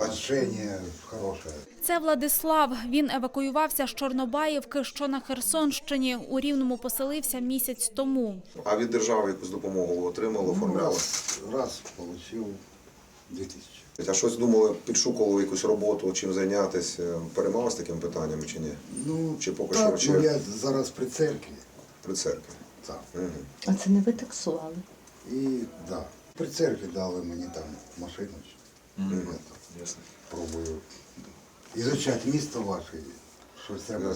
Отношение хорошее. Це Владислав. Він евакуювався з Чорнобаївки, що на Херсонщині. У Рівному поселився місяць тому. А від держави якусь допомогу отримали, оформляли? Раз, раз получил 2000. А щось думали, підшукували якусь роботу, чим зайнятися, переймалися таким питанням чи ні? Ну, Чи поки так, що, ну я зараз при церкві. При церкві. Так. Мгм. А це не ви таксували? І да, при церкві дали мені там машину. Пробую ізучати місто ваше. Щось треба.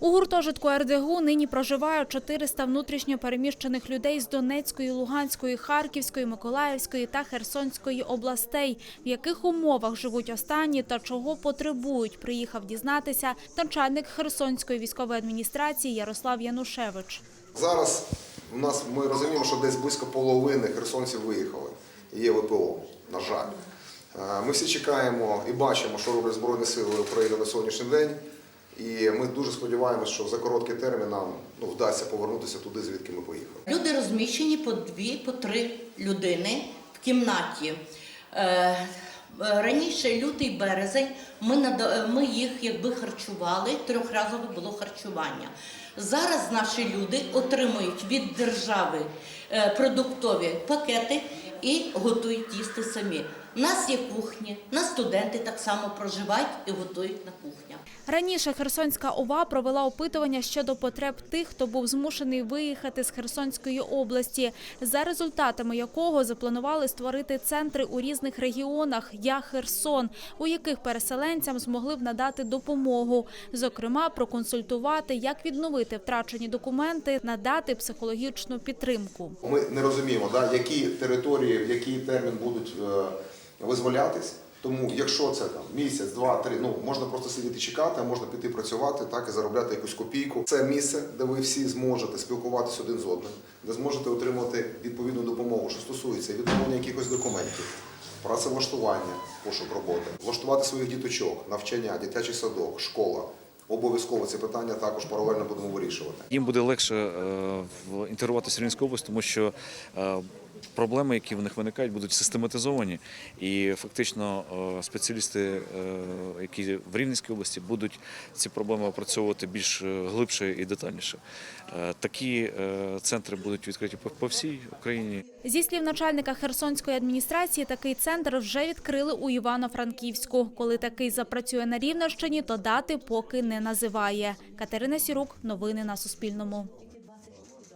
У гуртожитку РДГУ нині проживають 400 внутрішньо переміщених людей з Донецької, Луганської, Харківської, Миколаївської та Херсонської областей. В яких умовах живуть останні та чого потребують, приїхав дізнатися начальник Херсонської військової адміністрації Ярослав Янушевич. Зараз у нас ми розуміємо, що десь близько половини херсонців виїхали. Є ВПО, на жаль. Е, Ми всі чекаємо і бачимо, що роблять Збройні Сили України на сьогоднішній день. І ми дуже сподіваємося, що за короткий термін нам ну, вдасться повернутися туди, звідки ми поїхали. Люди розміщені по дві, по три людини в кімнаті. Е, Раніше лютий березень ми ми їх якби харчували, трьохразове було харчування. Зараз наші люди отримують від держави е, продуктові пакети і готують їсти самі. У нас є кухні, у нас студенти так само проживають і готують на кухнях. Раніше Херсонська ОВА провела опитування щодо потреб тих, хто був змушений виїхати з Херсонської області, за результатами якого запланували створити центри у різних регіонах «Я Херсон», у яких переселенцям змогли б надати допомогу, зокрема проконсультувати, як відновити втрачені документи, надати психологічну підтримку. Ми не розуміємо, да, які території, в який термін будуть е, визволятись. Тому, якщо це там місяць, два, три, ну можна просто сидіти чекати, а можна піти працювати, так і заробляти якусь копійку. Це місце, де ви всі зможете спілкуватися один з одним, де зможете отримати відповідну допомогу, що стосується відновлення якихось документів, працевлаштування, пошук роботи, влаштувати своїх діточок, навчання, дитячий садок, школа. Обов'язково це питання також паралельно будемо вирішувати. Їм буде легше інтегруватися в Рівненську область, тому що е, проблеми, які в них виникають, будуть систематизовані, і фактично е, спеціалісти, е, які в Рівненській області, будуть ці проблеми опрацьовувати більш е, глибше і детальніше. Е, Такі е, центри будуть відкриті по- по всій Україні. Зі слів начальника Херсонської адміністрації, такий центр вже відкрили у Івано-Франківську. Коли такий запрацює на Рівненщині, то дати поки не називає. Катерина Сірук, новини на Суспільному.